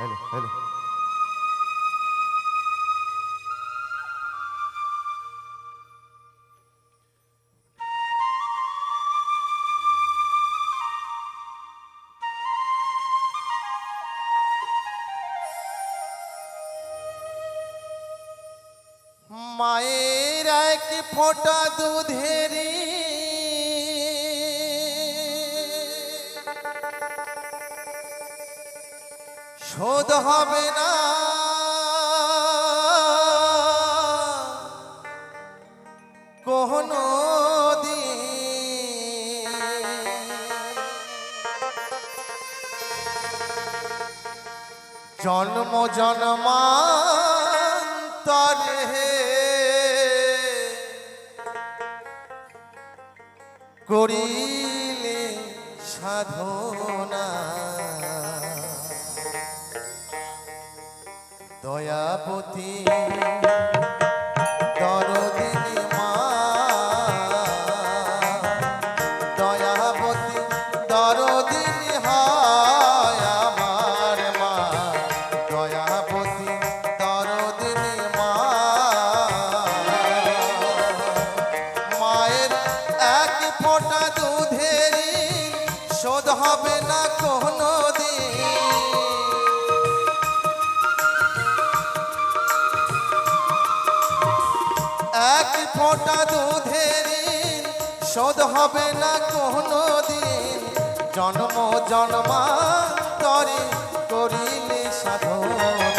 Hello hello মায়ের এক ফোঁটা দুধেরি শোধ হবে না। কোনো জন্ম জন্মান্তরে করিলে সাধনা। দরদিনী মা দয়াবতী দরদিনী হয় মা। দয়াবতী দরদিনী মা। মায়ের এক ফোঁটা দুধেরই শোধ হবে না কোনো ফোঁটা দুধের শোধ হবে না কোনো দিন। জন্ম জন্মা তরে করিলে সাধনা।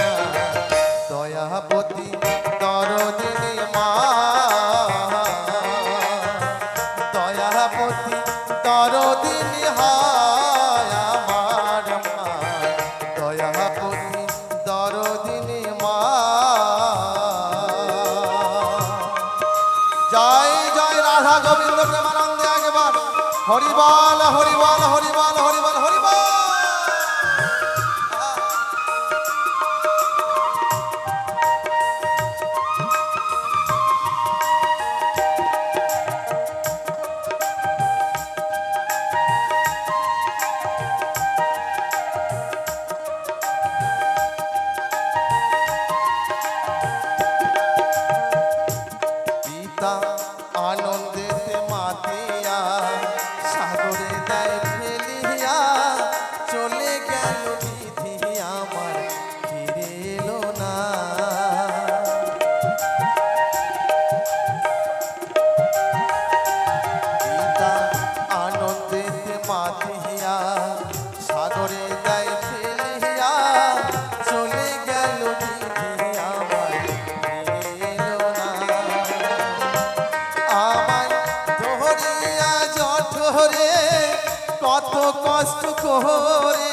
হরিবল হরিবল হরিবল হরিবল হরিবল! পিতা আনন্দেতে মাতিয়া সাগরে দেয় কষ্ট করে।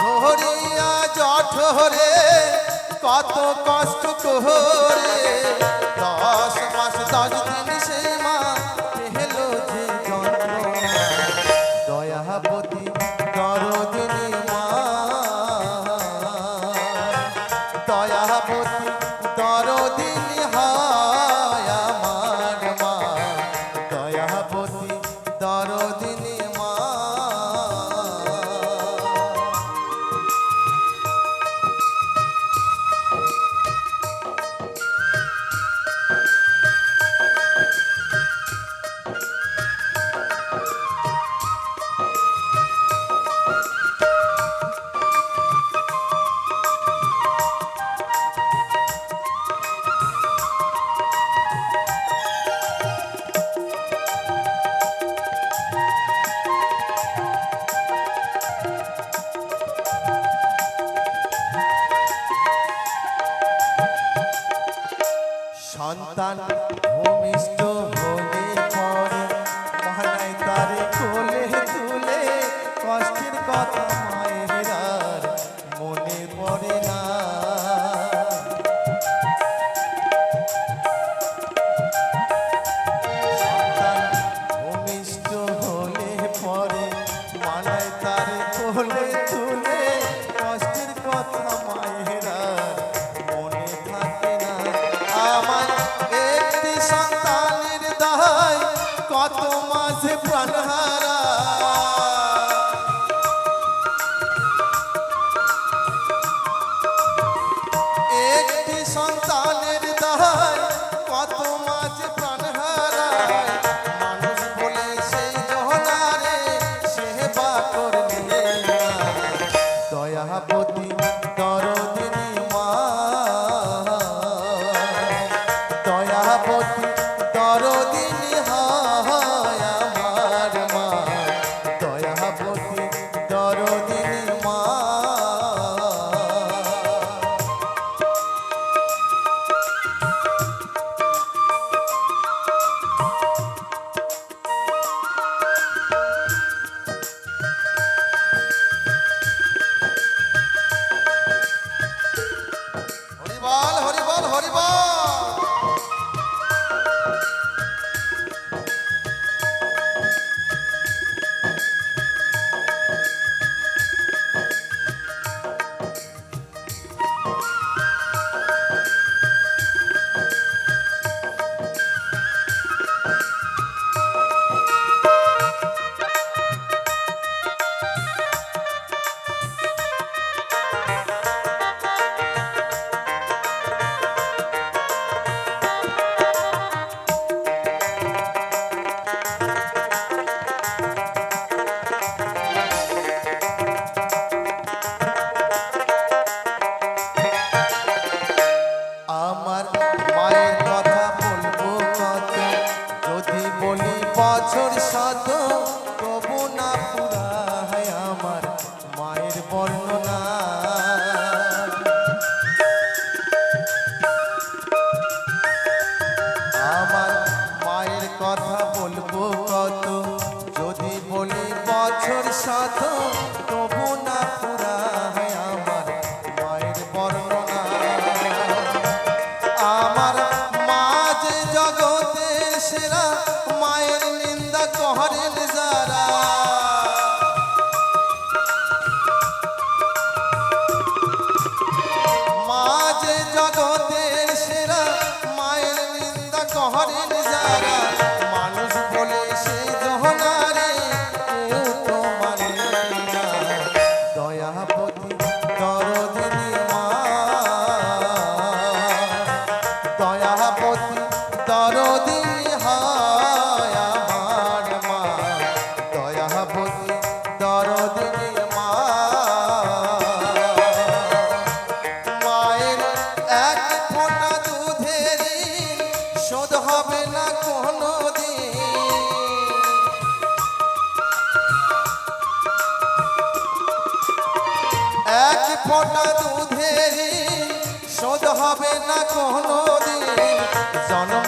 ধরিয়া জঠরে কত কষ্ট করে। দশ মাস দশ দিন সে সন্তান কত মাঝে প্রাণ বলি বছর শত তবু না পুরায় আমার মায়ের বর্ণনা। আমার মায়ের কথা বলব কত? যদি বলি বছর শত forró de Lizaras. হবে না কোনো এক ফোটা দুধের শোধ হবে না কোনো দিন জন